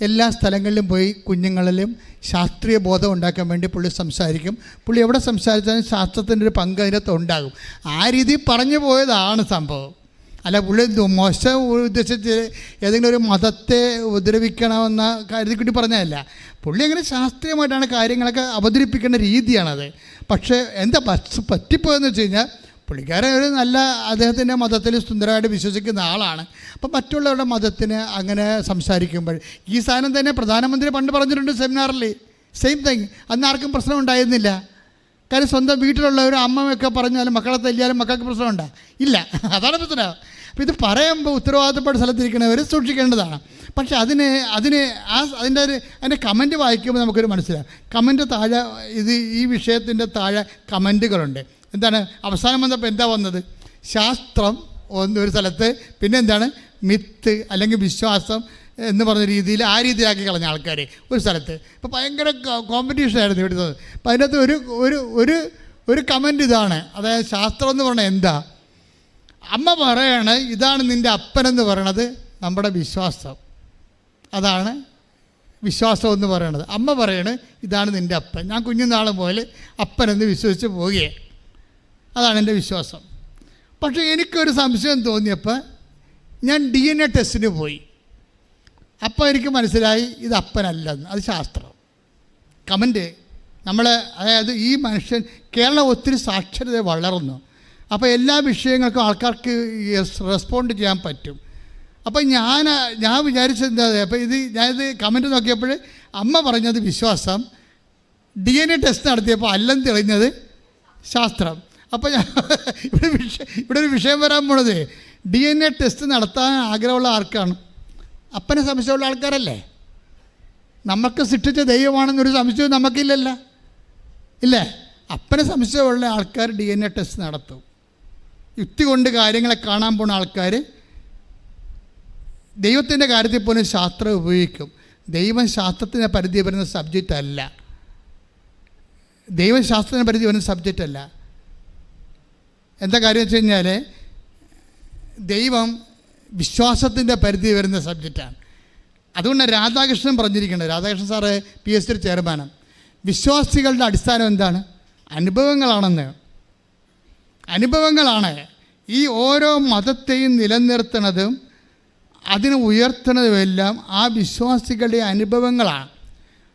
എല്ലാ സ്ഥലങ്ങളിലും പോയി കുഞ്ഞുങ്ങളിലും ശാസ്ത്രീയ ബോധം ഉണ്ടാക്കാൻ വേണ്ടി പുള്ളി സംസാരിക്കും. പുള്ളി എവിടെ സംസാരിച്ചാലും ശാസ്ത്രത്തിന്റെ ഒരു പങ്ക് അതിനകത്ത് ഉണ്ടാകും. ആ രീതി പറഞ്ഞു പോയതാണ് സംഭവം. അല്ല പുള്ളി മോശം ഉദ്ദേശിച്ച് ഏതെങ്കിലും ഒരു മതത്തെ ഉപദ്രവിക്കണമെന്ന കാര്യത്തിൽ കൂടി പറഞ്ഞതല്ല. പുള്ളി അങ്ങനെ ശാസ്ത്രീയമായിട്ടാണ് കാര്യങ്ങളൊക്കെ അവതരിപ്പിക്കേണ്ട രീതിയാണത്. പക്ഷേ എന്താ പറ്റ പറ്റിപ്പോയെന്ന് വെച്ച് കഴിഞ്ഞാൽ പുള്ളിക്കാരൻ ഒരു നല്ല അദ്ദേഹത്തിന്റെ മതത്തിൽ സുന്ദരമായിട്ട് വിശ്വസിക്കുന്ന ആളാണ്. അപ്പം മറ്റുള്ളവരുടെ മതത്തിന് അങ്ങനെ സംസാരിക്കുമ്പോൾ ഈ സാധനം തന്നെ പ്രധാനമന്ത്രി പണ്ട് പറഞ്ഞിട്ടുണ്ട് സെമിനാറിൽ. സെയിം തിങ് അന്ന് ആർക്കും പ്രശ്നം ഉണ്ടായിരുന്നില്ല. കാര്യം സ്വന്തം വീട്ടിലുള്ളവർ അമ്മയൊക്കെ പറഞ്ഞാലും മക്കളെ തല്ലിയാലും മക്കൾക്ക് പ്രശ്നമുണ്ടോ? ഇല്ല. അതാണ് പ്രശ്നം. അപ്പം ഇത് പറയുമ്പോൾ ഉത്തരവാദിത്തപ്പെട്ട സ്ഥലത്തിരിക്കുന്നവർ സൂക്ഷിക്കേണ്ടതാണ്. പക്ഷേ അതിന് അതിന് ആ അതിന്റെ ഒരു അതിന്റെ കമന്റ് വായിക്കുമ്പോൾ നമുക്കൊരു മനസ്സിലാവും. കമന്റ് താഴെ ഇത് ഈ വിഷയത്തിന്റെ താഴെ കമന്റുകളുണ്ട്. എന്താണ്? അവസാനം വന്നപ്പോൾ എന്താ വന്നത്? ശാസ്ത്രം ഒരു സ്ഥലത്ത് പിന്നെ എന്താണ് മിത്ത് അല്ലെങ്കിൽ വിശ്വാസം എന്ന് പറഞ്ഞ രീതിയിൽ ആ രീതിയിലാക്കി കളഞ്ഞ ആൾക്കാർ ഒരു സ്ഥലത്ത്. ഇപ്പോൾ ഭയങ്കര കോമ്പറ്റീഷൻ ആയിരുന്നു ഇവിടുത്തെ. അപ്പോൾ അതിനകത്ത് ഒരു ഒരു ഒരു ഒരു കമന്റ് ഇതാണ്. അതായത് ശാസ്ത്രം എന്ന് പറഞ്ഞാൽ എന്താ? അമ്മ പറയാണ് ഇതാണ് നിന്റെ അപ്പനെന്ന് പറയണത് നമ്മുടെ വിശ്വാസം. അതാണ് വിശ്വാസം എന്ന് പറയണത്. അമ്മ പറയണ് ഇതാണ് നിന്റെ അപ്പൻ. ഞാൻ കുഞ്ഞുനാൾ മുതൽ അപ്പനെന്ന് വിശ്വസിച്ച് പോവുകയാണ്. അതാണ് എന്റെ വിശ്വാസം. പക്ഷേ എനിക്കൊരു സംശയം തോന്നിയപ്പോൾ ഞാൻ ഡി എൻ എ ടെസ്റ്റിന് പോയി. അപ്പോൾ എനിക്ക് മനസ്സിലായി ഇത് അപ്പനല്ലെന്ന്. അത് ശാസ്ത്രം. കമന്റ് നമ്മൾ അതായത് ഈ മനുഷ്യൻ കേരളം ഒത്തിരി സാക്ഷരത വളർന്നു. അപ്പോൾ എല്ലാ വിഷയങ്ങൾക്കും ആൾക്കാർക്ക് റെസ്പോണ്ട് ചെയ്യാൻ പറ്റും. അപ്പോൾ ഞാൻ ഞാൻ വിചാരിച്ചത് എന്താ അപ്പോൾ ഇത് ഞാനിത് കമന്റ് നോക്കിയപ്പോൾ അമ്മ പറഞ്ഞത് വിശ്വാസം. ഡി എൻ എ ടെസ്റ്റ് നടത്തിയപ്പോൾ അല്ലെന്ന് തെളിഞ്ഞത് ശാസ്ത്രം. അപ്പോൾ ഞാൻ ഇവിടെ വിഷയം ഇവിടെ ഒരു വിഷയം വരാൻ പോണത്. ഡി എൻ എ ടെസ്റ്റ് നടത്താൻ ആഗ്രഹമുള്ള ആർക്കാണ്? അപ്പനെ സംശയമുള്ള ആൾക്കാരല്ലേ? നമുക്ക് സൃഷ്ടിച്ച ദൈവമാണെന്നൊരു സംശയവും നമുക്കില്ലല്ല. ഇല്ലേ? അപ്പനെ സംശയമുള്ള ആൾക്കാർ ഡി എൻ എ ടെസ്റ്റ് നടത്തും. യുക്തി കൊണ്ട് കാര്യങ്ങളെ കാണാൻ പോണ ആൾക്കാർ ദൈവത്തിന്റെ കാര്യത്തിൽ പോലും ശാസ്ത്രം ഉപയോഗിക്കും. ദൈവം ശാസ്ത്രത്തിന്റെ പരിധി വരുന്ന സബ്ജക്റ്റ് അല്ല. ദൈവശാസ്ത്രത്തിന് പരിധി വരുന്ന സബ്ജക്റ്റ് അല്ല. എന്താ കാര്യം വെച്ച് കഴിഞ്ഞാൽ ദൈവം വിശ്വാസത്തിന്റെ പരിധി വരുന്ന സബ്ജക്റ്റാണ് അതുകൊണ്ടാണ് രാധാകൃഷ്ണൻ പറഞ്ഞിരിക്കുന്നത്. Radhakrishnan sir P S C ചെയർമാനാണ് വിശ്വാസികളുടെ അടിസ്ഥാനം എന്താണ്? അനുഭവങ്ങളാണെന്ന്. അനുഭവങ്ങളാണ്. ഈ ഓരോ മതത്തെയും നിലനിർത്തുന്നതും അതിനെ ഉയർത്തുന്നതുമെല്ലാം ആ വിശ്വാസികളുടെ അനുഭവങ്ങളാണ്.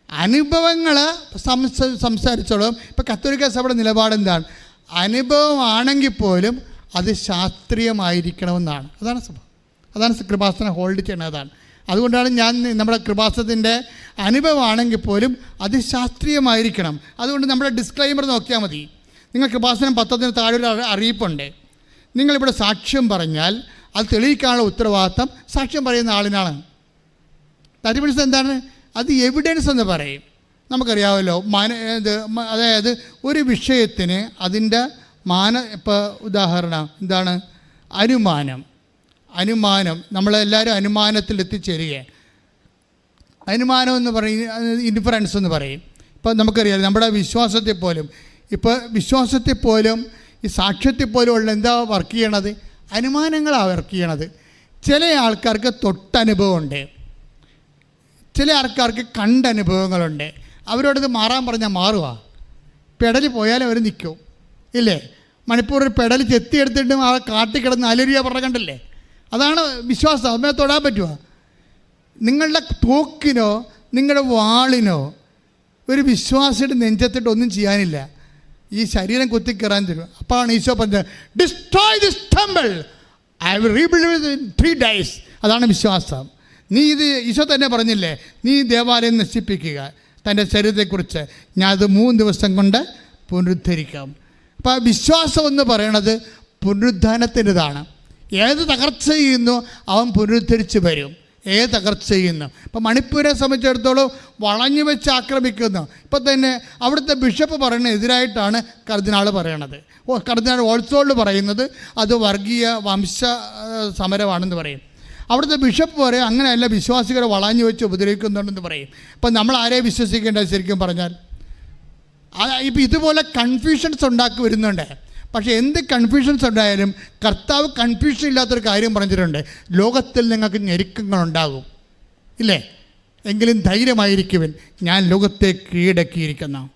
അനുഭവങ്ങൾ സംസ സംസാരിച്ചോളും. ഇപ്പോൾ കത്തോലിക്ക സഭയുടെ നിലപാട് എന്താണ് അനുഭവമാണെങ്കിൽ പോലും അത് ശാസ്ത്രീയമായിരിക്കണമെന്നാണ്. അതാണ് സംഭവം അതാണ് കൃപാസനം ഹോൾഡ് ചെയ്യണത് അതാണ്. അതുകൊണ്ടാണ് ഞാൻ നമ്മുടെ കൃപാസനത്തിന്റെ അനുഭവമാണെങ്കിൽ പോലും അത് ശാസ്ത്രീയമായിരിക്കണം. അതുകൊണ്ട് നമ്മുടെ ഡിസ്ക്ലൈമർ നോക്കിയാൽ മതി. നിങ്ങൾ കൃപാസനം പത്രത്തിന് താഴെ ഒരു അറി- അറിയിപ്പുണ്ട്. നിങ്ങളിവിടെ സാക്ഷ്യം പറഞ്ഞാൽ അത് തെളിയിക്കാനുള്ള ഉത്തരവാദിത്തം സാക്ഷ്യം പറയുന്ന ആളിനാണ്. തരിപിടിച്ചത് എന്താണ്? അത് എവിഡൻസ് എന്ന് പറയും. നമുക്കറിയാമല്ലോ മാന ഇത് അതായത് ഒരു വിഷയത്തിന് അതിന്റെ മാന ഇപ്പോൾ ഉദാഹരണം എന്താണ്? അനുമാനം. അനുമാനം നമ്മളെല്ലാവരും അനുമാനത്തിൽ എത്തിച്ചേരുകയാണ് അനുമാനം എന്ന് പറയും ഇൻഫറൻസ് എന്ന് പറയും. ഇപ്പം നമുക്കറിയാം നമ്മുടെ വിശ്വാസത്തെ പോലും ഇപ്പോൾ വിശ്വാസത്തെ പോലും ഈ സാക്ഷ്യത്തെ പോലും ഉള്ള എന്താ വർക്ക് ചെയ്യണത്? അനുമാനങ്ങളാണ് വർക്ക് ചെയ്യണത്. ചില ആൾക്കാർക്ക് തൊട്ടനുഭവമുണ്ട്. ചില ആൾക്കാർക്ക് കണ്ട അനുഭവങ്ങളുണ്ട് അവരോടത് മാറാൻ പറഞ്ഞാൽ മാറുക പെടൽ പോയാലും അവർ നിൽക്കും ഇല്ലേ? മണിപ്പൂർ പെടൽ ചെത്തിയെടുത്തിട്ടും ആ കാട്ടി കിടന്ന് അലരിയ പറഞ്ഞ കണ്ടല്ലേ? അതാണ് വിശ്വാസം. അമ്മയെ തൊടാൻ പറ്റുമോ നിങ്ങളുടെ തോക്കിനോ നിങ്ങളുടെ വാളിനോ ഒരു വിശ്വാസിയുടെ നെഞ്ചത്തിട്ട് ഒന്നും ചെയ്യാനില്ല. ഈ ശരീരം കുത്തിക്കയറാൻ തരും. അപ്പോഴാണ് ഈശോ പറഞ്ഞത് destroy this temple I will rebuild in three days അതാണ് വിശ്വാസം. നീ ഇത് ഈശോ തന്നെ പറഞ്ഞില്ലേ നീ ദേവാലയം നശിപ്പിക്കുക. തന്റെ ശരീരത്തെക്കുറിച്ച് ഞാൻ അത് മൂന്ന് ദിവസം കൊണ്ട് പുനരുദ്ധരിക്കാം. അപ്പോൾ ആ വിശ്വാസം എന്ന് പറയണത് പുനരുദ്ധാനത്തിന്റെതാണ്. ഏത് തകർച്ച ചെയ്യുന്നു അവൻ പുനരുദ്ധരിച്ച് വരും. ഏത് തകർച്ച ചെയ്യുന്നു ഇപ്പം മണിപ്പൂരെ സംബന്ധിച്ചിടത്തോളം വളഞ്ഞു വെച്ച് ആക്രമിക്കുന്നു. ഇപ്പം തന്നെ അവിടുത്തെ ബിഷപ്പ് പറയുന്ന എതിരായിട്ടാണ് കർദിനാൾ പറയണത്. കർദിനാൾ ഓൾസോൾഡ് പറയുന്നത് അത് വർഗീയ വംശ സമരമാണെന്ന് പറയും. അവിടുത്തെ ബിഷപ്പ് പറയും അങ്ങനെയല്ല വിശ്വാസികളെ വളാഞ്ഞു വെച്ച് ഉപദ്രവിക്കുന്നുണ്ടെന്ന് പറയും. അപ്പം നമ്മൾ ആരെ വിശ്വസിക്കേണ്ടത് ശരിക്കും പറഞ്ഞാൽ ഇപ്പം ഇതുപോലെ കൺഫ്യൂഷൻസ് ഉണ്ടാക്കി വരുന്നുണ്ട്. പക്ഷേ എന്ത് കൺഫ്യൂഷൻസ് ഉണ്ടായാലും കർത്താവ് കൺഫ്യൂഷൻ ഇല്ലാത്തൊരു കാര്യം പറഞ്ഞിട്ടുണ്ട്. ലോകത്തിൽ നിങ്ങൾക്ക് ഞെരുക്കങ്ങളുണ്ടാകും ഇല്ലേ? എങ്കിലും ധൈര്യമായിരിക്കുവൻ. ഞാൻ ലോകത്തെ കീഴടക്കിയിരിക്കുന്ന.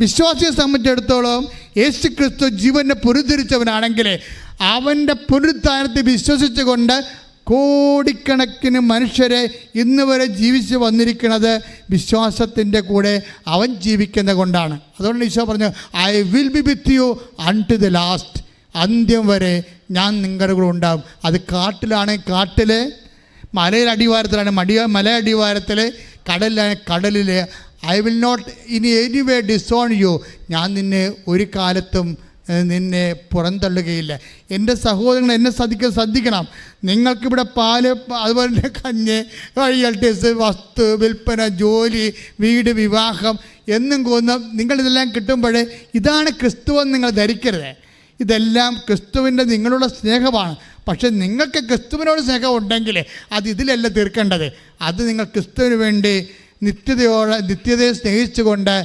വിശ്വാസിയെ സംബന്ധിച്ചിടത്തോളം യേശു ക്രിസ്തു ജീവനെ പുനരുദ്ധരിച്ചവനാണെങ്കിൽ അവന്റെ പുനരുദ്ധാനത്തെ വിശ്വസിച്ചുകൊണ്ട് കോടിക്കണക്കിന് മനുഷ്യരെ ഇന്ന് വരെ ജീവിച്ച് വന്നിരിക്കുന്നത് വിശ്വാസത്തിന്റെ കൂടെ അവൻ ജീവിക്കുന്ന കൊണ്ടാണ്. അതുകൊണ്ട് ഈശോ പറഞ്ഞു I will be with you unto the last അന്ത്യം വരെ ഞാൻ നിങ്ങളുടെ കൂടെ ഉണ്ടാകും. അത് കാട്ടിലാണെങ്കിൽ കാട്ടിൽ മലയിൽ അടിവാരത്തിലാണ് മടിയ മല അടിവാരത്തിൽ കടലിലാണ് കടലിൽ ഐ വിൽ നോട്ട് ഇനി വേ ഡിസോൺ യു ഞാൻ നിന്നെ ഒരു കാലത്തും നിന്നെ പുറന്തള്ളുകയില്ല. എന്റെ സഹോദരങ്ങൾ എന്നെ ശ്രദ്ധിക്കുക ശ്രദ്ധിക്കണം. നിങ്ങൾക്കിവിടെ പാൽ അതുപോലെ തന്നെ കഞ്ഞ് വഴിയൾട്ടേഴ്സ് വസ്തു വിൽപ്പന ജോലി വീട് വിവാഹം എന്നും കൊന്നും നിങ്ങളിതെല്ലാം കിട്ടുമ്പോൾ ഇതാണ് ക്രിസ്തുവെന്ന് നിങ്ങൾ ധരിക്കരുത്. ഇതെല്ലാം ക്രിസ്തുവിന്റെ നിങ്ങളുടെ സ്നേഹമാണ്. പക്ഷെ നിങ്ങൾക്ക് ക്രിസ്തുവിനോട് സ്നേഹം ഉണ്ടെങ്കിൽ അത് ഇതിലല്ല തീർക്കേണ്ടത്. അത് നിങ്ങൾ ക്രിസ്തുവിന് വേണ്ടി നിത്യതയോടെ നിത്യതയെ സ്നേഹിച്ചുകൊണ്ട്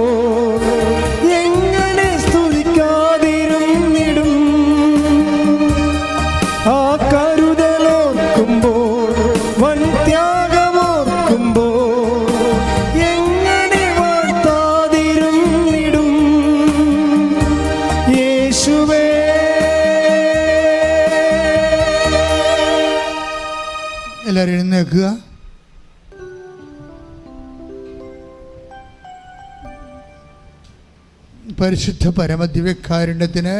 എല്ലാവരും പരിശുദ്ധ പരമദിവ്യകാരുണ്യത്തിന്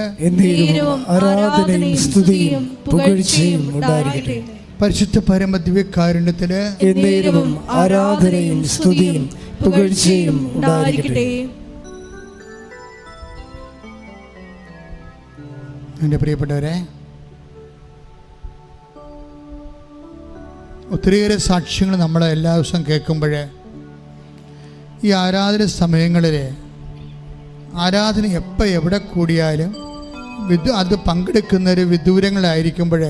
ആരാധനയും സ്തുതിയും പുകഴ്ചയും ഉണ്ടായിരിക്കട്ടെ. പരിശുദ്ധ പരമദിവ്യകാരുണ്യത്തിന് എന്നേരവും ആരാധനയും സ്തുതിയും പുകഴ്ചയും ഉണ്ടായിരിക്കട്ടെ. എന്റെ പ്രിയപ്പെട്ടവരെ ഒത്തിരിയേറെ സാക്ഷ്യങ്ങൾ നമ്മൾ എല്ലാ ദിവസവും കേൾക്കുമ്പോൾ ഈ ആരാധന സമയങ്ങളിൽ ആരാധന എപ്പോൾ എവിടെ കൂടിയാലും വിദു അത് പങ്കെടുക്കുന്നവർ വിദൂരങ്ങളായിരിക്കുമ്പോൾ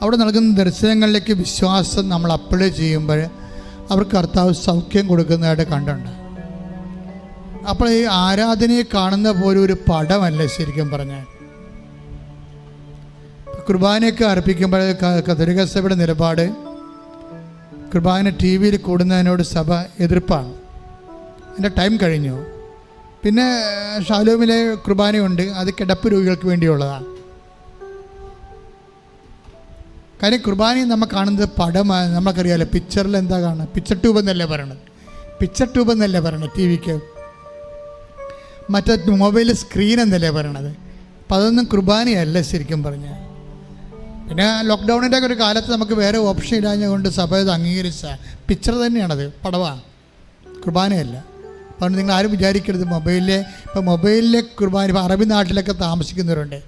അവിടെ നൽകുന്ന ദർശനങ്ങളിലേക്ക് വിശ്വാസം നമ്മൾ അപ്ലൈ ചെയ്യുമ്പോൾ അവർക്ക് കർത്താവ് സൗഖ്യം കൊടുക്കുന്നതായിട്ട് കണ്ടുണ്ട് അപ്പോൾ ഈ ആരാധനയെ കാണുന്ന പോലെ ഒരു പടമല്ല ശരിക്കും പറഞ്ഞാൽ? കുർബാനയൊക്കെ അർപ്പിക്കുമ്പോൾ കത്തോലിക്ക സഭയുടെ നിലപാട് കുർബാന ടി വിയിൽ കൂടുന്നതിനോട് സഭ എതിർപ്പാണ്. എന്റെ ടൈം കഴിഞ്ഞു. പിന്നെ ഷാലോമിലെ കുർബാനയുണ്ട്. അത് കിടപ്പ് രോഗികൾക്ക് വേണ്ടിയുള്ളതാണ്. കാര്യം കുർബാനയും നമ്മൾ കാണുന്നത് പടമാണ് നമുക്കറിയാലോ പിക്ചറിൽ എന്താ കാണുക പിക്ചർ ട്യൂബ് എന്നല്ലേ പറയണത്? പിക്ചർ ട്യൂബ് എന്നല്ലേ പറയണത് ടി വിക്ക്? മറ്റേ മൊബൈൽ സ്ക്രീൻ എന്നല്ലേ പറയണത്? അപ്പം അതൊന്നും കുർബാനയല്ല ശരിക്കും പറഞ്ഞാൽ. പിന്നെ ലോക്ക്ഡൗണിന്റെ ഒക്കെ ഒരു കാലത്ത് നമുക്ക് വേറെ ഓപ്ഷൻ ഇല്ലാഞ്ഞുകൊണ്ട് സഭ ഇത് അംഗീകരിച്ച പിക്ചർ തന്നെയാണത്. പടവാണ് കുർബാനയല്ല. അതുകൊണ്ട് നിങ്ങൾ ആരും വിചാരിക്കരുത്. മൊബൈലിലെ ഇപ്പോൾ മൊബൈലിലെ കുർബാന ഇപ്പോൾ അറബി നാട്ടിലൊക്കെ താമസിക്കുന്നവരുണ്ട്.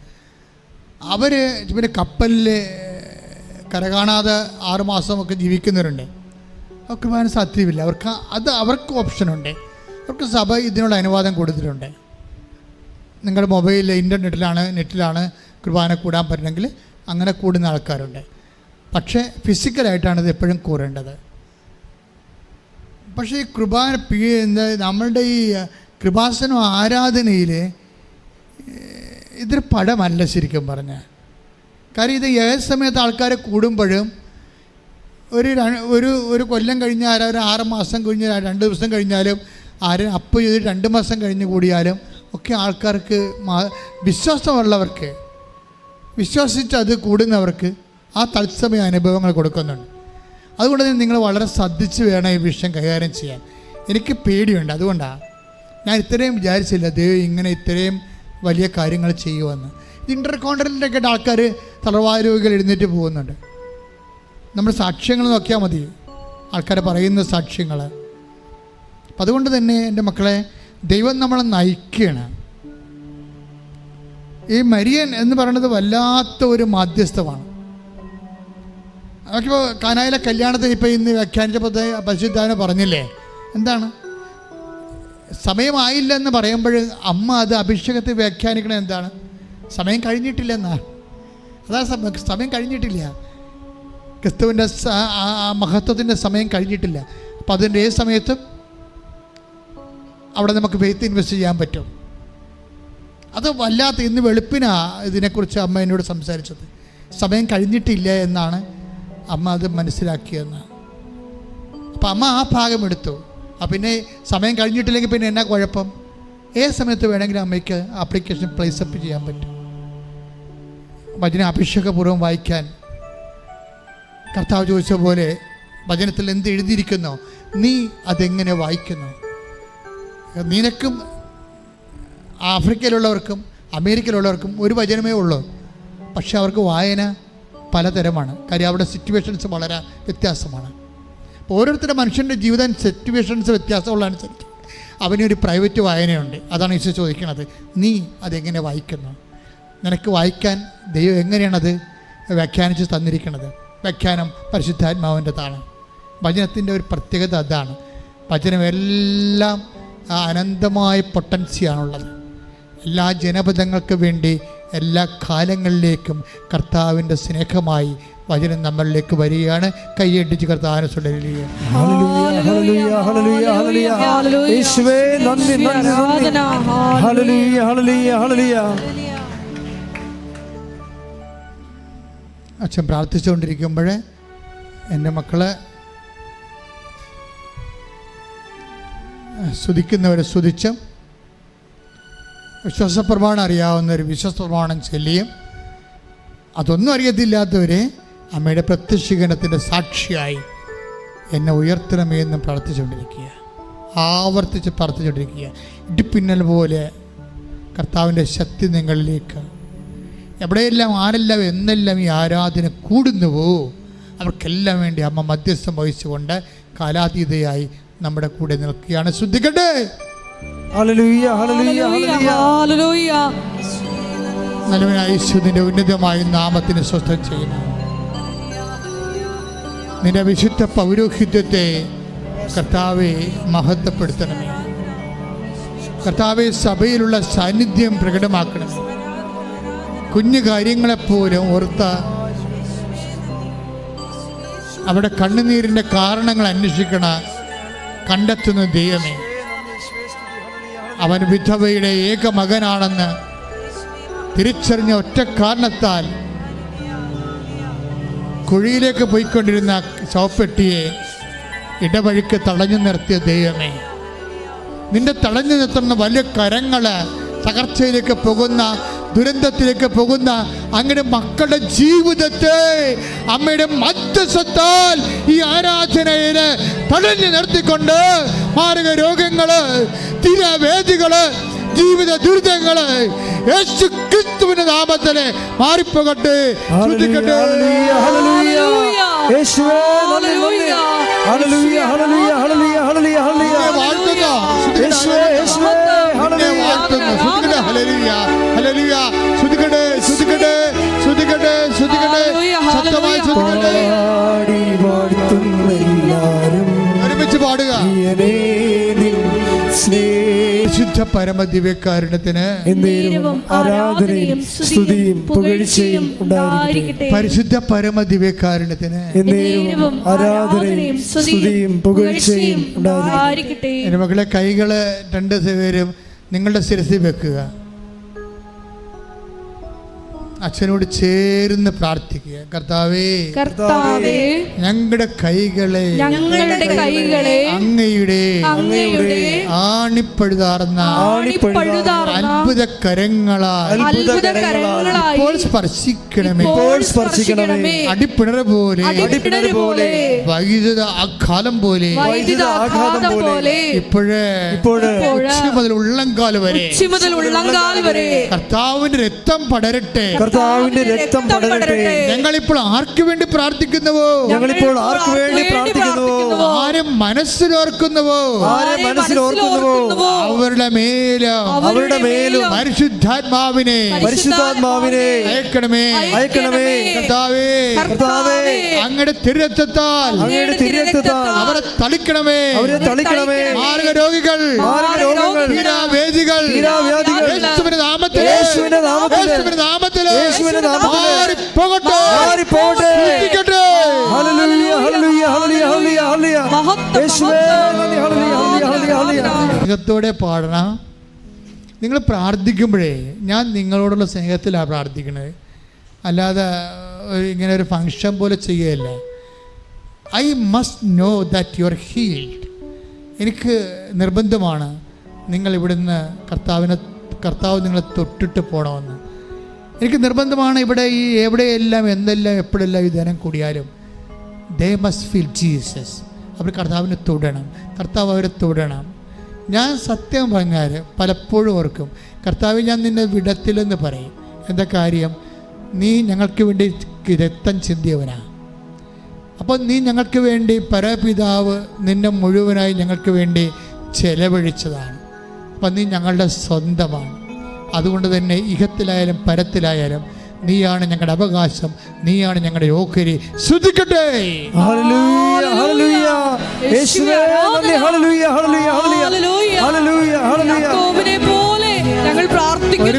അവർ പിന്നെ കപ്പലിൽ കരകാണാതെ ആറുമാസമൊക്കെ ജീവിക്കുന്നവരുണ്ട്. അവർ കുർബാന സാധ്യമില്ല അവർക്ക് അത് അവർക്ക് ഓപ്ഷനുണ്ട് അവർക്ക് സഭ ഇതിനുള്ള അനുവാദം കൊടുത്തിട്ടുണ്ട്. നിങ്ങളുടെ മൊബൈലിൽ ഇന്റർനെറ്റിലാണ് നെറ്റിലാണ് കുർബാന കൂടാൻ പറ്റണമെങ്കിൽ അങ്ങനെ കൂടുന്ന ആൾക്കാരുണ്ട്. പക്ഷേ ഫിസിക്കലായിട്ടാണ് ഇത് എപ്പോഴും കൂറേണ്ടത്. പക്ഷേ ഈ കൃപ നമ്മളുടെ ഈ കൃപാസനം ആരാധനയിൽ ഇതൊരു പടമല്ല ശരിക്കും പറഞ്ഞാൽ കാര്യം ഇത് ഏത് സമയത്ത് ആൾക്കാർ കൂടുമ്പോഴും ഒരു ഒരു ഒരു കൊല്ലം കഴിഞ്ഞ ആരാ ഒരു ആറ് മാസം കഴിഞ്ഞ് രണ്ട് ദിവസം കഴിഞ്ഞാലും ആരും അപ്പ് ചെയ്ത് രണ്ട് മാസം കഴിഞ്ഞ് കൂടിയാലും ഒക്കെ ആൾക്കാർക്ക് വിശ്വാസമുള്ളവർക്ക് വിശ്വസിച്ച് അത് കൂടുന്നവർക്ക് ആ തത്സമയ അനുഭവങ്ങൾ കൊടുക്കുന്നുണ്ട്. അതുകൊണ്ട് തന്നെ നിങ്ങൾ വളരെ ശ്രദ്ധിച്ച് വേണം ഈ വിഷയം കൈകാര്യം ചെയ്യാൻ. എനിക്ക് പേടിയുണ്ട്. അതുകൊണ്ടാണ് ഞാൻ ഇത്രയും വിചാരിച്ചില്ല ദൈവം ഇങ്ങനെ ഇത്രയും വലിയ കാര്യങ്ങൾ ചെയ്യുമെന്ന്. ഇന്റർ കോണ്ടിനെന്റൊക്കെ ആൾക്കാർ രോഗികൾ എഴുന്നേറ്റ് പോകുന്നുണ്ട്. നമ്മൾ സാക്ഷ്യങ്ങൾ നോക്കിയാൽ മതി. ആൾക്കാർ പറയുന്ന സാക്ഷ്യങ്ങൾ അപ്പം അതുകൊണ്ട് തന്നെ എന്റെ മക്കളെ ദൈവം നമ്മളെ നയിക്കുകയാണ്. ഈ മരിയൻ എന്ന് പറയുന്നത് വല്ലാത്ത ഒരു മാധ്യസ്ഥമാണ്. നമുക്കിപ്പോൾ കാനായിലെ കല്യാണത്തിന് ഇപ്പോൾ ഇന്ന് വ്യാഖ്യാനിച്ചപ്പോൾ പരിശുദ്ധാന പറഞ്ഞില്ലേ? എന്താണ്? സമയമായില്ല എന്ന് പറയുമ്പോൾ അമ്മ അത് അഭിഷേകത്തെ വ്യാഖ്യാനിക്കണത് എന്താണ്? സമയം കഴിഞ്ഞിട്ടില്ല എന്നാണ് അതാ സമയം കഴിഞ്ഞിട്ടില്ല. ക്രിസ്തുവിന്റെ മഹത്വത്തിന്റെ സമയം കഴിഞ്ഞിട്ടില്ല. അപ്പം അതിന്റെ ഏത് സമയത്തും അവിടെ നമുക്ക് വെയ്ത്ത് ഇൻവെസ്റ്റ് ചെയ്യാൻ പറ്റും. അത് വല്ലാത്ത ഇന്ന് വെളുപ്പിനാ ഇതിനെക്കുറിച്ച് അമ്മ എന്നോട് സംസാരിച്ചത്. സമയം കഴിഞ്ഞിട്ടില്ല എന്നാണ് അമ്മ അത് മനസ്സിലാക്കിയെന്ന്. അപ്പം അമ്മ ആ ഭാഗം എടുത്തു. അപ്പം പിന്നെ സമയം കഴിഞ്ഞിട്ടില്ലെങ്കിൽ പിന്നെ എന്നാ കുഴപ്പം? ഏത് സമയത്ത് വേണമെങ്കിലും അമ്മയ്ക്ക് ആപ്ലിക്കേഷൻ പ്ലേസപ്പ് ചെയ്യാൻ പറ്റും. വചന അഭിഷേകപൂർവം വായിക്കാൻ. കർത്താവ് ചോദിച്ച പോലെ ഭജനത്തിൽ എന്ത് എഴുതിയിരിക്കുന്നോ? നീ അതെങ്ങനെ വായിക്കുന്നു? നിനക്കും ആഫ്രിക്കയിലുള്ളവർക്കും അമേരിക്കയിലുള്ളവർക്കും ഒരു വചനമേ ഉള്ളൂ. പക്ഷെ അവർക്ക് വായന പലതരമാണ്. കാര്യം അവിടെ സിറ്റുവേഷൻസ് വളരെ വ്യത്യാസമാണ്. അപ്പോൾ ഓരോരുത്തരുടെ മനുഷ്യന്റെ ജീവിതം സിറ്റുവേഷൻസ് വ്യത്യാസമുള്ളതനുസരിച്ച് അവനൊരു പ്രൈവറ്റ് വായനയുണ്ട്. അതാണ് ഈശോ ചോദിക്കുന്നത്. നീ അതെങ്ങനെ വായിക്കുന്നു? നിനക്ക് വായിക്കാൻ ദൈവം എങ്ങനെയാണത് വ്യാഖ്യാനിച്ച് തന്നിരിക്കുന്നത്? വ്യാഖ്യാനം പരിശുദ്ധാത്മാവിന്റെതാണ്. വചനത്തിന്റെ ഒരു പ്രത്യേകത അതാണ്. വചനം എല്ലാം ആ അനന്തമായ പൊട്ടൻസിയാണുള്ളത്. എല്ലാ ജനപദങ്ങൾക്ക് വേണ്ടി എല്ലാ കാലങ്ങളിലേക്കും കർത്താവിന്റെ സ്നേഹമായി വചനം നമ്മളിലേക്ക് വരികയാണ്. കൈയടിച്ച് കർത്താവിനെ സുടരുകയാണ് ഹല്ലേലൂയ, ഹല്ലേലൂയ, ഹല്ലേലൂയ, ഹല്ലേലൂയ. യേശുവേ നന്ദി നന്ദി നന്ദി. Hallelujah hallelujah hallelujah. അച്ഛൻ പ്രാർത്ഥിച്ചുകൊണ്ടിരിക്കുമ്പോൾ എന്റെ മക്കളെ സ്തുതിക്കുന്നവരെ സ്തുതിച്ചും വിശ്വാസപ്രമാണം അറിയാവുന്നവർ വിശ്വാസപ്രമാണം ചൊല്ലിയും അതൊന്നും അറിയത്തില്ലാത്തവരെ അമ്മയുടെ പ്രത്യക്ഷീകരണത്തിന്റെ സാക്ഷിയായി എന്നെ ഉയർത്തണമേ എന്നും പ്രാർത്ഥിച്ചുകൊണ്ടിരിക്കുക. ആവർത്തിച്ച് പ്രാർത്ഥിച്ചുകൊണ്ടിരിക്കുക. ഇടിപ്പിന്നൽ പോലെ കർത്താവിന്റെ ശക്തി നിങ്ങളിലേക്ക്. എവിടെയെല്ലാം ആരെല്ലാം എന്നെല്ലാം ഈ ആരാധന കൂടുന്നുവോ അവർക്കെല്ലാം വേണ്ടി അമ്മ മധ്യസ്ഥം വഹിച്ചുകൊണ്ട് കാലാതീതയായി നമ്മുടെ കൂടെ നിൽക്കുകയാണ്. ശ്രദ്ധിക്കട്ടെ? ഹല്ലേലൂയ ഹല്ലേലൂയ ഹല്ലേലൂയ ഹല്ലേലൂയ നല്ലവനായ യേശുവിന്റെ ഉന്നതമായ നാമത്തിന് സ്വസ്ഥം ചെയ്യുന്നു. നിന്റെ വിശുദ്ധ പൗരോഹിത്യത്തെ കർത്താവെ മഹത്വപ്പെടുത്തണമേ. കർത്താവെ സഭയിലുള്ള സാന്നിധ്യം പ്രകടമാക്കണമേ. കുഞ്ഞു കാര്യങ്ങളെപ്പോലും ഓർത്ത അവിടെ കണ്ണുനീരിന്റെ കാരണങ്ങൾ അന്വേഷിക്കണ കണ്ടെത്തുന്ന ദൈവമേ. അവൻ വിധവയുടെ ഏക മകനാണെന്ന് തിരിച്ചറിഞ്ഞ ഒറ്റ കാരണത്താൽ കുഴിയിലേക്ക് പോയിക്കൊണ്ടിരുന്ന ശവപ്പെട്ടിയെ ഇടവഴിക്ക് തടഞ്ഞു നിർത്തിയ ദൈവമേ. നിന്റെ തടഞ്ഞു നിർത്തുന്ന വലിയ കരങ്ങൾ തകർച്ചയിലേക്ക് പോകുന്ന ദുരന്തത്തിലേക്ക് പോകുന്ന അങ്ങനെ മക്കളുടെ ജീവിതത്തെ അമ്മയുടെ മധ്യസ്ഥത്താൽ ഈ ആരാധനയിൽ തടഞ്ഞു നിർത്തിക്കൊണ്ട് മാരക രോഗങ്ങൾ തീരവേദികൾ ജീവിത ദുരിതങ്ങൾ യേശു ക്രിസ്തുവിന്റെ നാമത്തിൽ മാറിപ്പോകട്ടെ. ശ്രദ്ധിക്കട്ടെ. ഹല്ലേലൂയ, ശക്തമായി ഹല്ലേലൂയ. ശ്രുതിക്കട്ടെ. പാടി വാഴ്ത്തുന്നെല്ലാരും ഒരുമിച്ച് പാടുക. വിശുദ്ധ പരമദിവ്യകാരുണ്യത്തിന് എന്നേരവും ആരാധനയും സ്തുതിയും പുകഴ്ചയും ഉണ്ടായിരിക്കട്ടെ. പരിശുദ്ധ പരമദിവ്യകാരുണ്യത്തിന് എന്നേരവും ആരാധനയും സ്തുതിയും പുകഴ്ചയും ഉണ്ടായിരിക്കട്ടെ. മക്കളെ കൈകൾ രണ്ട് പേരും നിങ്ങളുടെ ശിരസിൽ വെക്കുക. അച്ഛനോട് ചേർന്ന് പ്രാർത്ഥിക്കുക. കർത്താവേ കർത്താവേ ഞങ്ങളുടെ കൈകളെ ഞങ്ങളുടെ കൈകളെ അങ്ങയുടെ അങ്ങയുടെ ആണിപ്പഴുതാർന്ന അത്ഭുത കരങ്ങളാൽ ഇപ്പോൾ സ്പർശിക്കണമേ. ഇപ്പോൾ സ്പർശിക്കണമേ. അടിപ്പിണർ പോലെ അടിപ്പിണര് പോലെ വൈദ്യുത ആഘാതം പോലെ വൈദ്യുത ആഘാതം പോലെ ഇപ്പോഴേ ഇപ്പോഴേ ഉച്ച മുതൽ ഉള്ളംകാൽ വരെ ഉച്ചി മുതൽ ഉള്ളങ്കാൽ വരെ കർത്താവിന്റെ രക്തം പടരട്ടെ. കർത്താവിന്റെ രക്തം പടരട്ടെ. ഞങ്ങൾ ഇപ്പോൾ ആർക്കു വേണ്ടി പ്രാർത്ഥിക്കുന്നുവോ? ഞങ്ങളിപ്പോൾ ആർക്ക് വേണ്ടി പ്രാർത്ഥിക്കുന്നുവോ? ആരും മനസ്സിലോർക്കുന്നുവോ? ആരെ മനസ്സിൽ ഓർക്കുന്നുവോ അവരുടെ മേലും അവരുടെ മേലും പരിശുദ്ധാത്മാവിനെ പരിശുദ്ധാത്മാവിനെ അയക്കണമേ. അയക്കണമേ. കർത്താവേ. കർത്താവേ. അങ്ങയുടെ തിരുരക്തത്താൽ അങ്ങയുടെ തിരുരക്തത്താൽ അവരെ തളിക്കണമേ. അവരെ തളിക്കണമേ. മാർഗ രോഗികൾ മാരകരോഗങ്ങൾ തീരാവേദികൾ തീരാവ്യാധികൾ യേശുവിന്റെ നാമത്തിൽ യേശുവിന്റെ നാമത്തിൽ യേശുവിന്റെ നാമത്തിൽ യേശുവിന്റെ നാമത്തിൽ മാറിപ്പോകട്ടെ. മാറിപ്പോകട്ടെ. സൃഷ്ടിക്കട്ടെ. Hallelujah hallelujah hallelujah hallelujah hallelujah. മഹത്വം, യേശുവേ നന്ദി ഹല്ലേലൂയ ഹല്ലേലൂയ ഹല്ലേലൂയ സ്നേഹത്തോടെ പാടണം. നിങ്ങൾ പ്രാർത്ഥിക്കുമ്പോഴേ ഞാൻ നിങ്ങളോടുള്ള സ്നേഹത്തിലാണ് പ്രാർത്ഥിക്കുന്നത്. അല്ലാതെ ഇങ്ങനെ ഒരു ഫങ്ഷൻ പോലെ ചെയ്യുകയല്ല. I must know that you are healed. എനിക്ക് നിർബന്ധമാണ് നിങ്ങൾ ഇവിടുന്ന് കർത്താവിനെ കർത്താവ് നിങ്ങളെ തൊട്ടിട്ട് പോകണമെന്ന്. എനിക്ക് നിർബന്ധമാണ് ഇവിടെ ഈ എവിടെയെല്ലാം എന്തെല്ലാം എപ്പോഴെല്ലാം ഈ ധനം കൂടിയാലും. ദേ മസ്റ്റ് ഫീൽ ജീസസ് അവർ കർത്താവിനെ തൊടണം. കർത്താവ് അവരെ തൊടണം. ഞാൻ സത്യം പറഞ്ഞാൽ പലപ്പോഴും ഓർക്കും കർത്താവ് ഞാൻ നിന്നെ വിടത്തില്ലെന്ന് പറയും. എന്താ കാര്യം? നീ ഞങ്ങൾക്ക് വേണ്ടി രക്തം ചിന്തിയവനാണ് അപ്പോൾ നീ ഞങ്ങൾക്ക് വേണ്ടി പരപിതാവ് നിന്നെ മുഴുവനായി ഞങ്ങൾക്ക് വേണ്ടി ചെലവഴിച്ചതാണ്. അപ്പം നീ ഞങ്ങളുടെ സ്വന്തമാണ്. അതുകൊണ്ട് തന്നെ ഇഹത്തിലായാലും പരത്തിലായാലും നീയാണ് ഞങ്ങളുടെ അവകാശം നീയാണ് ഞങ്ങളുടെ ഓഹരി. ശ്രദ്ധിക്കട്ടെ. ഞങ്ങൾ പ്രാർത്ഥിക്കുന്നു.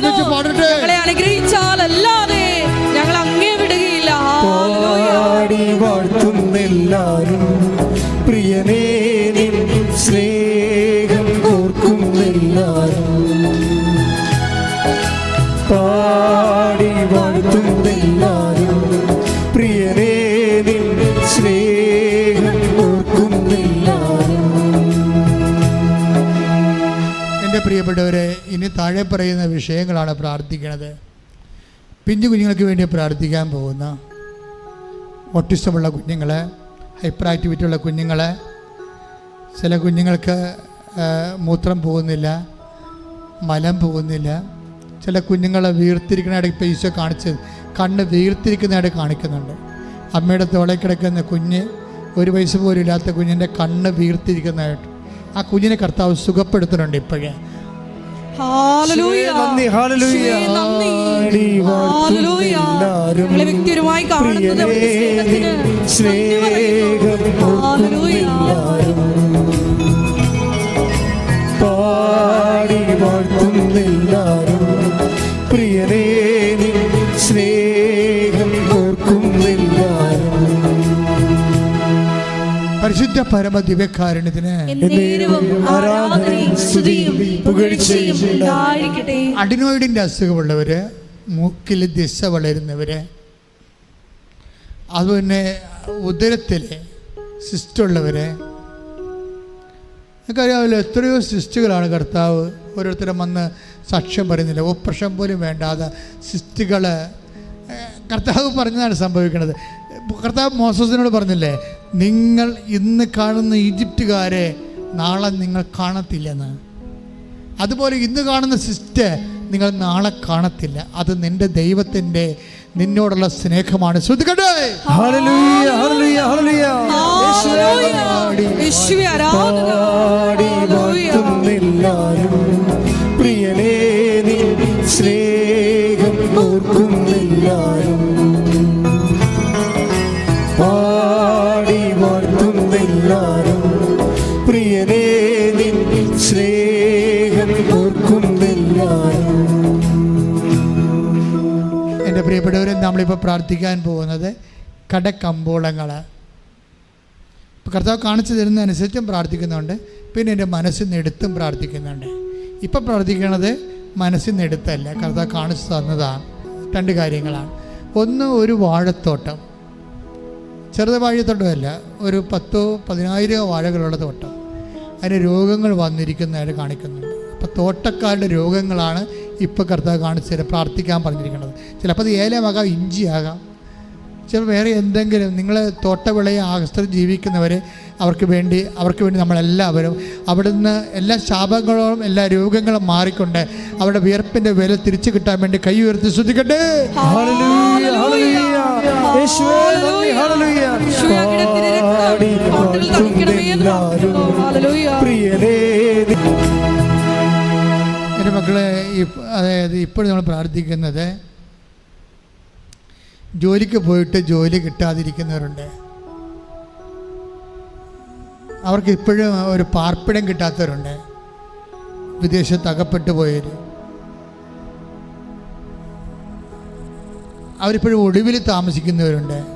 ഞങ്ങൾ അങ്ങേ വിടുകയില്ല. ഹല്ലേലൂയ. പാടി വാഴ്ത്തുന്നെല്ലാരും. പ്രിയപ്പെട്ടവരെ ഇനി താഴെ പറയുന്ന വിഷയങ്ങളാണ് പ്രാർത്ഥിക്കുന്നത് പിഞ്ചു കുഞ്ഞുങ്ങൾക്ക് വേണ്ടി പ്രാർത്ഥിക്കാൻ പോകുന്ന ഓട്ടിസമുള്ള കുഞ്ഞുങ്ങളെ ഹൈപ്പർ ആക്ടിവിറ്റി ഉള്ള കുഞ്ഞുങ്ങൾ ചില കുഞ്ഞുങ്ങൾക്ക് മൂത്രം പോകുന്നില്ല മലം പോകുന്നില്ല ചില കുഞ്ഞുങ്ങളെ വീർത്തിരിക്കുന്നതായിട്ട് പൈസ കാണിച്ച് കണ്ണ് വീർത്തിരിക്കുന്നതായിട്ട് കാണിക്കുന്നുണ്ട്. അമ്മയുടെ തോളെ കിടക്കുന്ന കുഞ്ഞ് ഒരു വയസ്സ് പോലും ഇല്ലാത്ത കുഞ്ഞിന്റെ കണ്ണ് വീർത്തിരിക്കുന്നതായിട്ട് ആ കുഞ്ഞിനെ കർത്താവ് സുഖപ്പെടുത്തുന്നുണ്ട് ഇപ്പോഴേ. വ്യക്തിപരമായി കാണുന്നത്. പാടി വാഴ്ത്തുന്നെല്ലാരും പ്രിയനേ പരിശുദ്ധ പരമ ദിവ്യകാരുണ്യത്തിന് എന്നേരവും ആരാധനയും സ്തുതിയും പുകഴ്ചയും ഉണ്ടായിരിക്കട്ടെ. അഡിനോയിഡിന്റെ അസുഖമുള്ളവർ മൂക്കിൽ ദിശ വളരുന്നവര് അതുപോലെ ഉദരത്തിൽ സിസ്റ്റുള്ളവര് നമുക്കറിയാമല്ലോ എത്രയോ സിസ്റ്റുകളാണ് കർത്താവ് ഓരോരുത്തരും വന്ന് സാക്ഷ്യം പറയുന്നില്ല. ഓപ്പറേഷൻ പോലും വേണ്ടാതെ സിസ്റ്റുകൾ കർത്താവ് പറഞ്ഞതാണ് സംഭവിക്കുന്നത്. കർത്താവ് മോസസിനോട് പറഞ്ഞില്ലേ നിങ്ങൾ ഇന്ന് കാണുന്ന ഈജിപ്റ്റുകാരെ നാളെ നിങ്ങൾ കാണത്തില്ലെന്ന്. അതുപോലെ ഇന്ന് കാണുന്ന സിസ്റ്റർ നിങ്ങൾ നാളെ കാണത്തില്ല. അത് നിന്റെ ദൈവത്തിന്റെ നിന്നോടുള്ള സ്നേഹമാണ്. ശ്രദ്ധിക്കട്ടെ? ആരാധന എന്റെ പ്രിയപ്പെട്ടവരെ നമ്മളിപ്പോൾ പ്രാർത്ഥിക്കാൻ പോകുന്നത് കടക്കമ്പോളങ്ങൾ. ഇപ്പോൾ കർത്താവ് കാണിച്ചു തരുന്നതനുസരിച്ചും പ്രാർത്ഥിക്കുന്നുണ്ട്. പിന്നെ എന്റെ മനസ്സിൽ നിന്ന് പ്രാർത്ഥിക്കുന്നുണ്ട്. ഇപ്പം പ്രാർത്ഥിക്കുന്നത് മനസ്സിൽ നിന്ന് കർത്താവ് കാണിച്ചു തന്നതാണ്. രണ്ട് കാര്യങ്ങളാണ്. ഒന്ന് ഒരു വാഴത്തോട്ടം. ചെറുത് വാഴത്തോട്ടമല്ല ഒരു പത്തോ പതിനായിരമോ വാഴകളുള്ള തോട്ടം. അതിന് രോഗങ്ങൾ വന്നിരിക്കുന്നതായിട്ട് കാണിക്കുന്നുണ്ട്. അപ്പോൾ തോട്ടക്കാരുടെ രോഗങ്ങളാണ് ഇപ്പോൾ കർത്താവ് കാണിച്ചു തരാം പ്രാർത്ഥിക്കാൻ പറഞ്ഞിരിക്കുന്നത്. ചിലപ്പോൾ അത് ഏലമാകാം ഇഞ്ചിയാകാം. ചിലപ്പോൾ വേറെ എന്തെങ്കിലും നിങ്ങൾ തോട്ടവിളയെ ആകസ്ഥ ജീവിക്കുന്നവരെ അവർക്ക് വേണ്ടി അവർക്ക് വേണ്ടി നമ്മളെല്ലാവരും അവിടുന്ന് എല്ലാ ശാപങ്ങളും എല്ലാ രോഗങ്ങളും മാറിക്കൊണ്ട് അവരുടെ വിയർപ്പിന്റെ വില തിരിച്ചു കിട്ടാൻ വേണ്ടി കൈ ഉയർത്തി ശ്രദ്ധിക്കട്ടെ. എന്റെ മക്കളെ അതായത് ഇപ്പോഴും നമ്മൾ പ്രാർത്ഥിക്കുന്നത് ജോലിക്ക് പോയിട്ട് ജോലി കിട്ടാതിരിക്കുന്നവരുണ്ട്. അവർക്ക് ഇപ്പോഴും ഒരു പാർപ്പിടം കിട്ടാത്തവരുണ്ട്. വിദേശത്ത് അകപ്പെട്ടു പോയവർ അവരിപ്പോഴും ഒടുവിൽ താമസിക്കുന്നവരുണ്ട്.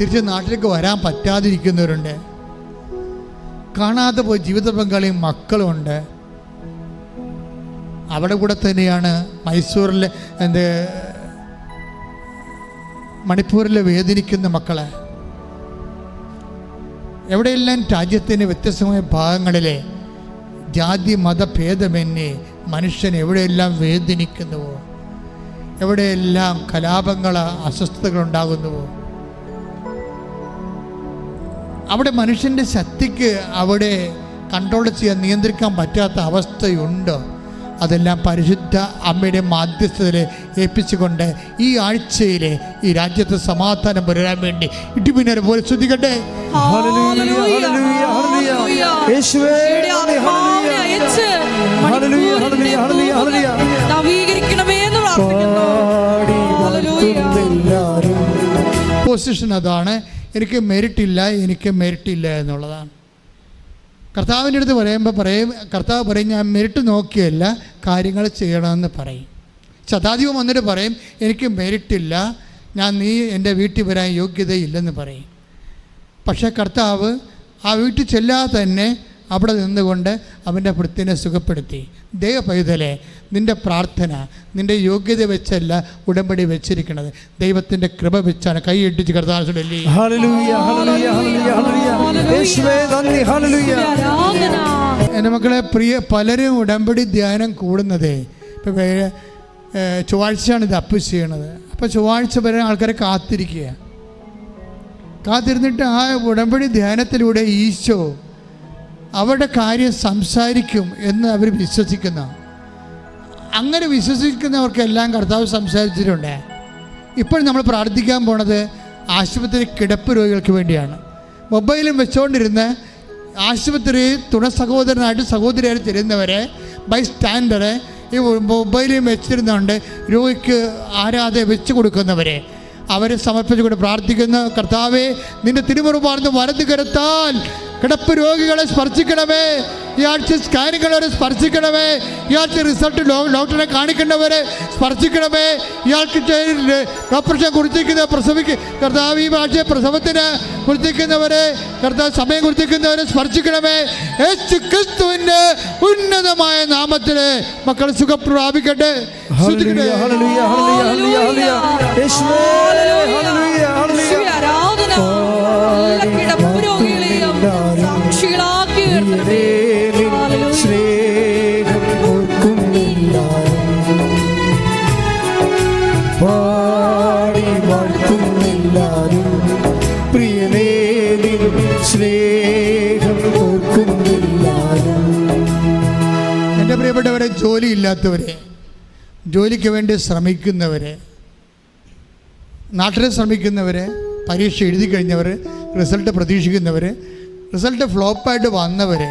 തിരിച്ച് നാട്ടിലേക്ക് വരാൻ പറ്റാതിരിക്കുന്നവരുണ്ട്. കാണാതെ പോയി ജീവിത പങ്കാളിയും മക്കളുമുണ്ട്. അവിടെ കൂടെ തന്നെയാണ് മൈസൂരിലെ എന്ത് മണിപ്പൂരിലെ വേദനിക്കുന്ന മക്കളെ. എവിടെയെല്ലാം രാജ്യത്തിന്റെ വ്യത്യസ്തമായ ഭാഗങ്ങളിലെ ജാതി മതഭേദമന്യേ മനുഷ്യൻ എവിടെയെല്ലാം വേദനിക്കുന്നുവോ. എവിടെയെല്ലാം കലാപങ്ങൾ അസ്വസ്ഥതകൾ ഉണ്ടാകുന്നുവോ? അവിടെ മനുഷ്യന്റെ ശക്തിക്ക് അവിടെ കൺട്രോൾ ചെയ്യാൻ നിയന്ത്രിക്കാൻ പറ്റാത്ത അവസ്ഥയുണ്ട്. അതെല്ലാം പരിശുദ്ധ അമ്മയുടെ മാധ്യസ്ഥതയിൽ ഏൽപ്പിച്ചുകൊണ്ട് ഈ ആഴ്ചയിലെ ഈ രാജ്യത്തെ സമാധാനം പുലരാൻ വേണ്ടി ഇടിമിന്നൽ പോലെ ശ്രദ്ധിക്കട്ടെ ഹല്ലേലൂയ, ഹല്ലേലൂയ, ഹല്ലേലൂയ. പൊസിഷൻ അതാണ് എനിക്ക് മെറിറ്റ് ഇല്ല എനിക്ക് മെറിറ്റ് ഇല്ല എന്നുള്ളതാണ്. കർത്താവിന്റെ അടുത്ത് പറയുമ്പോൾ പറയും കർത്താവ് പറയും ഞാൻ മെറിറ്റ് നോക്കിയല്ല കാര്യങ്ങൾ ചെയ്യണമെന്ന് പറയും. ശതാധിപം വന്നിട്ട് പറയും എനിക്ക് മെറിറ്റില്ല ഞാൻ നീ എന്റെ വീട്ടിൽ വരാൻ യോഗ്യതയില്ലെന്ന് പറയും. പക്ഷേ കർത്താവ് ആ വീട്ടിൽ ചെല്ലാതെ തന്നെ അവിടെ നിന്നുകൊണ്ട് അവന്റെ വൃത്തിനെ സുഖപ്പെടുത്തി. ദൈവ പൈതലെ നിന്റെ പ്രാർത്ഥന നിന്റെ യോഗ്യത വെച്ചല്ല ഉടമ്പടി വെച്ചിരിക്കുന്നത് ദൈവത്തിന്റെ കൃപ വെച്ചാണ് കൈ ഇട്ടിച്ച് കർത്താവിലല്ലേ ഹല്ലേലൂയ, ഹല്ലേലൂയ, ഹല്ലേലൂയ, ഹല്ലേലൂയ. യേശുവേ, ഹല്ലേലൂയ. ആരാധന എന്റെ മക്കളെ പ്രിയ പലരും ഉടമ്പടി ധ്യാനം കൂടുന്നത്. ഇപ്പം ചൊവ്വാഴ്ചയാണ് ഇത് അപ്പ് ചെയ്യണത്. അപ്പോൾ ചൊവ്വാഴ്ച വരെ ആൾക്കാരെ കാത്തിരിക്കുക. കാത്തിരുന്നിട്ട് ആ ഉടമ്പടി ധ്യാനത്തിലൂടെ ഈശോ അവരുടെ കാര്യം സംസാരിക്കും എന്ന് അവർ വിശ്വസിക്കുന്ന അങ്ങനെ വിശ്വസിക്കുന്നവർക്കെല്ലാം കർത്താവ് സംസാരിച്ചിട്ടുണ്ട്. ഇപ്പോൾ നമ്മൾ പ്രാർത്ഥിക്കാൻ പോണത് ആശുപത്രി കിടപ്പ് രോഗികൾക്ക് വേണ്ടിയാണ്. മൊബൈലും വെച്ചുകൊണ്ടിരുന്ന് ആശുപത്രി തുണ സഹോദരനായിട്ട് സഹോദരിയായിട്ട് തരുന്നവരെ ബൈ സ്റ്റാൻഡറെ ഈ മൊബൈലും വെച്ചിരുന്നുകൊണ്ട് രോഗിക്ക് ആരാധന വെച്ച് കൊടുക്കുന്നവരെ അവരെ സമർപ്പിച്ചുകൊണ്ട് പ്രാർത്ഥിക്കുന്ന. കർത്താവെ നിന്റെ തിരുമുറുപാർന്ന് വലത് കരുത്താൽ കിടപ്പ് രോഗികളെ സ്പർശിക്കണമേ. ഈ ആഴ്ച സ്കാനിങ്ങളെ സ്പർശിക്കണമേ. ഈ ആഴ്ച റിസൾട്ട് ഡോക്ടറെ കാണിക്കേണ്ടവരെ സ്പർശിക്കണമേ. ഇയാൾക്ക് ഓപ്പറേഷൻ കുറിച്ചിരിക്കുന്ന പ്രസവിക്ക് കർത്താവ് ഈ ആഴ്ച പ്രസവത്തിന് കുറിച്ചിരിക്കുന്നവരെ കർത്താവ് സമയം കുറിച്ചിരിക്കുന്നവരെ സ്പർശിക്കണമേ. യേശു ക്രിസ്തുവിന്റെ ഉന്നതമായ നാമത്തിൽ മക്കൾ സുഖം പ്രാപിക്കട്ടെ ഹല്ലേലൂയ, ജോലി ജോലിയില്ലാത്തവരെ ജോലിക്ക് വേണ്ടി ശ്രമിക്കുന്നവരെ നാട്ടിൽ ശ്രമിക്കുന്നവരെ പരീക്ഷ എഴുതി കഴിഞ്ഞവർ റിസൾട്ട് പ്രതീക്ഷിക്കുന്നവർ റിസൾട്ട് ഫ്ലോപ്പായിട്ട് വന്നവർ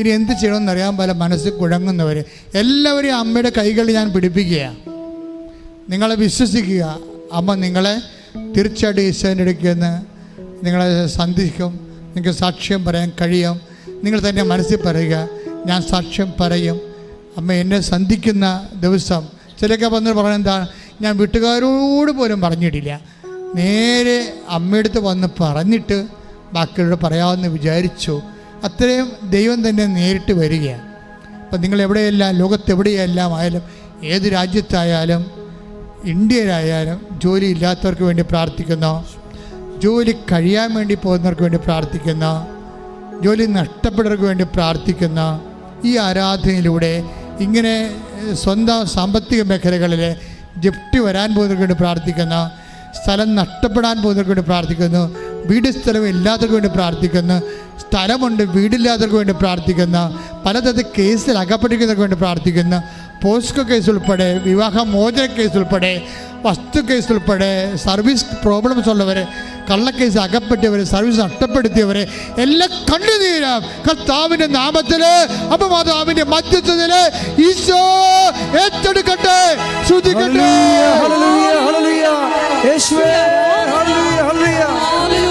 ഇനി എന്ത് ചെയ്യണമെന്ന് അറിയാൻ പല മനസ്സിൽ കുഴങ്ങുന്നവർ എല്ലാവരെയും അമ്മയുടെ കൈകളിൽ ഞാൻ പിടിപ്പിക്കുകയാണ് നിങ്ങളെ വിശ്വസിക്കുക. അമ്മ നിങ്ങളെ തീർച്ചയായിട്ടും ഈശോന്റെ നിന്ന് നിങ്ങളെ സന്ധിക്കും നിങ്ങൾക്ക് സാക്ഷ്യം പറയാൻ കഴിയും. നിങ്ങൾ തന്നെ മനസ്സിൽ പറയുക ഞാൻ സാക്ഷ്യം പറയും. അമ്മ എന്നെ സന്ധിക്കുന്ന ദിവസം ചിലൊക്കെ വന്ന് പറഞ്ഞ എന്താണ്? ഞാൻ വീട്ടുകാരോട് പോലും പറഞ്ഞിട്ടില്ല. നേരെ അമ്മയടുത്ത് വന്ന് പറഞ്ഞിട്ട് ബാക്കിയോട് പറയാമെന്ന് വിചാരിച്ചു. അത്രയും ദൈവം തന്നെ നേരിട്ട് വരികയാണ്. അപ്പം നിങ്ങൾ എവിടെയെല്ലാം ലോകത്തെവിടെയെല്ലാം ആയാലും ഏത് രാജ്യത്തായാലും ഇന്ത്യയിലായാലും ജോലി ഇല്ലാത്തവർക്ക് വേണ്ടി പ്രാർത്ഥിക്കുന്നു. ജോലി കഴിയാൻ വേണ്ടി പോകുന്നവർക്ക് വേണ്ടി പ്രാർത്ഥിക്കുന്ന. ജോലി നഷ്ടപ്പെട്ടവർക്ക് വേണ്ടി പ്രാർത്ഥിക്കുന്ന. ഈ ആരാധനയിലൂടെ ഇങ്ങനെ സ്വന്തം സാമ്പത്തിക മേഖലകളിൽ ജപ്തി വരാൻ പോകുന്നവർക്ക് വേണ്ടി പ്രാർത്ഥിക്കുന്നു സ്ഥലം നഷ്ടപ്പെടാൻ പോകുന്നവർക്ക് വേണ്ടി പ്രാർത്ഥിക്കുന്നു വീട് സ്ഥലം ഇല്ലാത്തവർക്ക് വേണ്ടി പ്രാർത്ഥിക്കുന്നു സ്ഥലമുണ്ട് വീടില്ലാത്തവർക്ക് വേണ്ടി പ്രാർത്ഥിക്കുന്ന പലതരത്തിൽ കേസിൽ അകപ്പെട്ടിരിക്കുന്നവർക്ക് വേണ്ടി പ്രാർത്ഥിക്കുന്നു. പോസ്കോ കേസ് ഉൾപ്പെടെ വിവാഹ മോചന കേസ് ഉൾപ്പെടെ വസ്തു കേസ് ഉൾപ്പെടെ സർവീസ് പ്രോബ്ലംസ് ഉള്ളവർ കള്ളക്കേസ് അകപ്പെട്ടവരെ സർവീസ് നഷ്ടപ്പെടുത്തിയവരെ എല്ലാം കണ്ണുനീരാം കർത്താവിന്റെ നാമത്തിൽ അപമാതാവിന്റെ മധ്യത്തിൽ ഈശോ ഏറ്റെടുക്കട്ടെ. ശ്രദ്ധിക്കട്ടെ